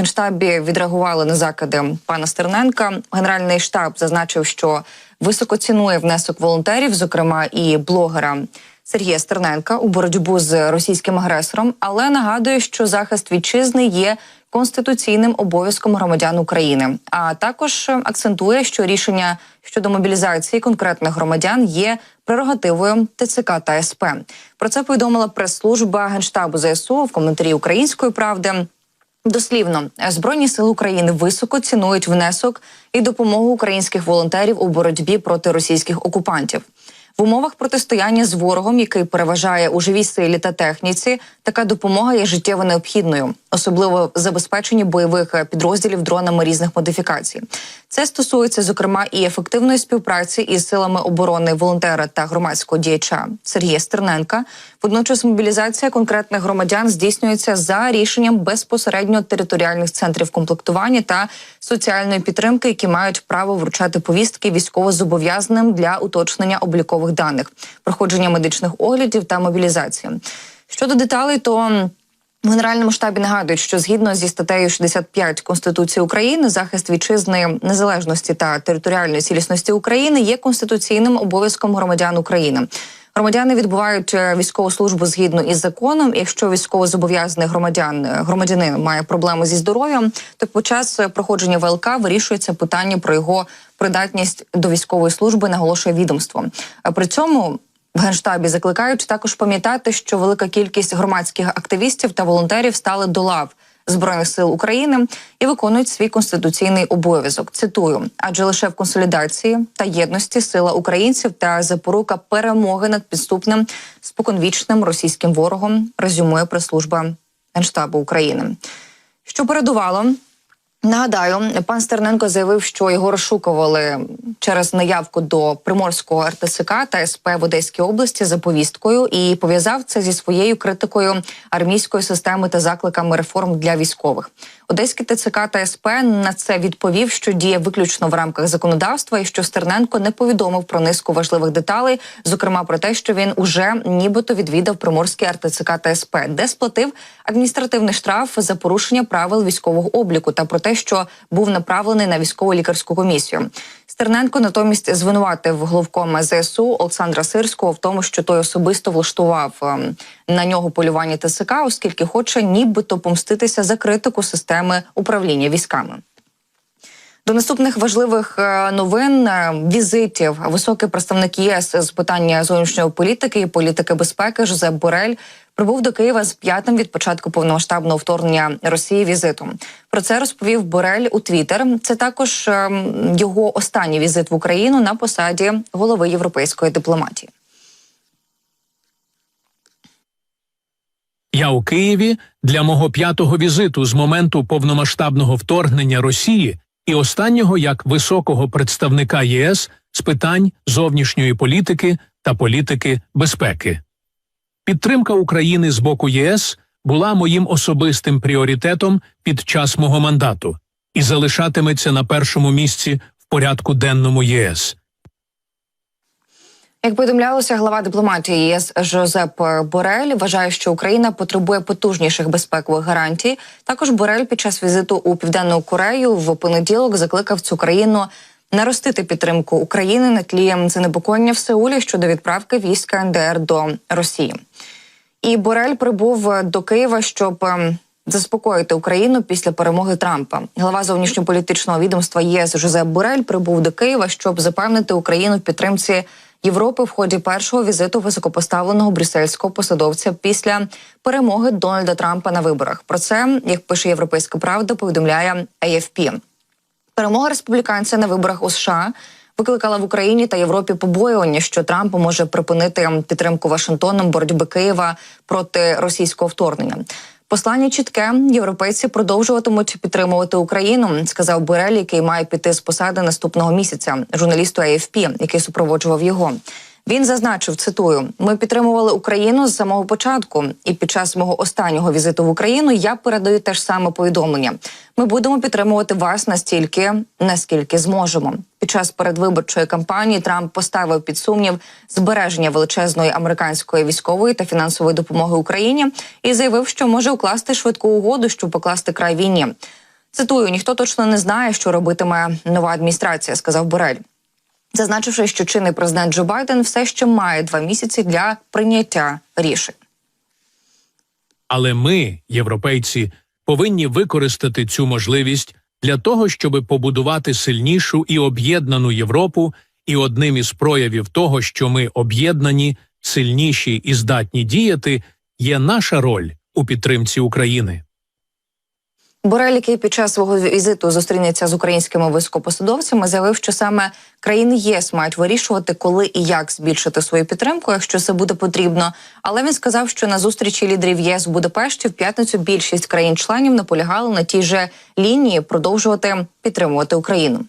генштабі відреагували на закиди пана Стерненка. Генеральний штаб зазначив, що високо цінує внесок волонтерів, зокрема і блогера Сергія Стерненка у боротьбу з російським агресором, але нагадує, що захист вітчизни є конституційним обов'язком громадян України. А також акцентує, що рішення щодо мобілізації конкретних громадян є прерогативою ТЦК та СП. Про це повідомила прес-служба генштабу ЗСУ в коментарі Української правди. Дослівно збройні сили України високо цінують внесок і допомогу українських волонтерів у боротьбі проти російських окупантів. В умовах протистояння з ворогом, який переважає у живій силі та техніці, така допомога є життєво необхідною, особливо в забезпеченні бойових підрозділів дронами різних модифікацій. Це стосується зокрема і ефективної співпраці із силами оборони волонтера та громадського діяча Сергія Стерненка. Водночас мобілізація конкретних громадян здійснюється за рішенням безпосередньо територіальних центрів комплектування та соціальної підтримки, які мають право вручати повістки військовозобов'язаним для уточнення облікових даних, проходження медичних оглядів та мобілізації. Щодо деталей, то в Генеральному штабі нагадують, що згідно зі статтею 65 Конституції України, захист вітчизни незалежності та територіальної цілісності України є конституційним обов'язком громадян України. Громадяни відбувають е, військову службу згідно із законом. Якщо військовозобов'язаний громадян е, громадянин має проблеми зі здоров'ям, то під час проходження ВЛК вирішується питання про його придатність до військової служби, наголошує відомство. А При цьому в генштабі закликають також пам'ятати, що велика кількість громадських активістів та волонтерів стали до лав збройних сил України і виконують свій конституційний обов'язок. Цитую, адже лише в консолідації та єдності сила українців та запорука перемоги над підступним споконвічним російським ворогом резюмує прес-служба генштабу України. Що передувало Нагадаю, пан Стерненко заявив, що його розшукували через наявку до приморського РТСК та СП в Одеській області за повісткою і пов'язав це зі своєю критикою армійської системи та закликами реформ для військових. Одеський ТЦК та СП на це відповів, що діє виключно в рамках законодавства, і що Стерненко не повідомив про низку важливих деталей, зокрема про те, що він уже нібито відвідав приморський РТЦК та СП, де сплатив адміністративний штраф за порушення правил військового обліку та про те, що був направлений на військово лікарську комісію. Стерненко натомість звинуватив головкома ЗСУ Олександра Сирського в тому, що той особисто влаштував ем, на нього полювання ТСК, оскільки хоче нібито помститися за критику системи управління військами. До наступних важливих е, новин е, візитів високий представник ЄС з питання зовнішньої політики і політики безпеки Жозеп Борель прибув до Києва з п'ятим від початку повномасштабного вторгнення Росії візитом. Про це розповів Борель у Твіттер. Це також е, його останній візит в Україну на посаді голови європейської дипломатії. Я у Києві для мого п'ятого візиту з моменту повномасштабного вторгнення Росії і останнього як високого представника ЄС з питань зовнішньої політики та політики безпеки. Підтримка України з боку ЄС була моїм особистим пріоритетом під час мого мандату і залишатиметься на першому місці в порядку денному ЄС. Як повідомлялося, глава дипломатії ЄС Жозеп Борель вважає, що Україна потребує потужніших безпекових гарантій. Також Борель під час візиту у південну Корею в понеділок закликав цю країну наростити підтримку України на тлі занепокоєння в Сеулі щодо відправки військ НДР до Росії. І Борель прибув до Києва, щоб ем, заспокоїти Україну після перемоги Трампа. Глава зовнішньополітичного відомства ЄС Жозеп Борель прибув до Києва, щоб запевнити Україну в підтримці. Європи в ході першого візиту високопоставленого брюссельського посадовця після перемоги Дональда Трампа на виборах. Про це як пише Європейська Правда, повідомляє AFP. Перемога республіканця на виборах у США викликала в Україні та Європі побоювання, що Трамп може припинити підтримку Вашингтоном боротьби Києва проти російського вторгнення. Послання чітке європейці продовжуватимуть підтримувати Україну, сказав Бурель, який має піти з посади наступного місяця. Журналісту AFP, який супроводжував його. Він зазначив, цитую: ми підтримували Україну з самого початку, і під час мого останнього візиту в Україну я передаю те ж саме повідомлення. Ми будемо підтримувати вас настільки, наскільки зможемо. Під час передвиборчої кампанії Трамп поставив під сумнів збереження величезної американської військової та фінансової допомоги Україні і заявив, що може укласти швидку угоду, щоб покласти край війні. Цитую: ніхто точно не знає, що робитиме нова адміністрація, сказав Борель. Зазначивши, що чинний президент Джо Байден все ще має два місяці для прийняття рішень. Але ми, європейці, повинні використати цю можливість для того, щоб побудувати сильнішу і об'єднану Європу. І одним із проявів того, що ми об'єднані, сильніші і здатні діяти, є наша роль у підтримці України. Борель, який під час свого візиту зустрінеться з українськими високопосадовцями, заявив, що саме країни ЄС мають вирішувати, коли і як збільшити свою підтримку, якщо це буде потрібно. Але він сказав, що на зустрічі лідерів ЄС в Будапешті в п'ятницю більшість країн-членів наполягали на тій же лінії продовжувати підтримувати Україну.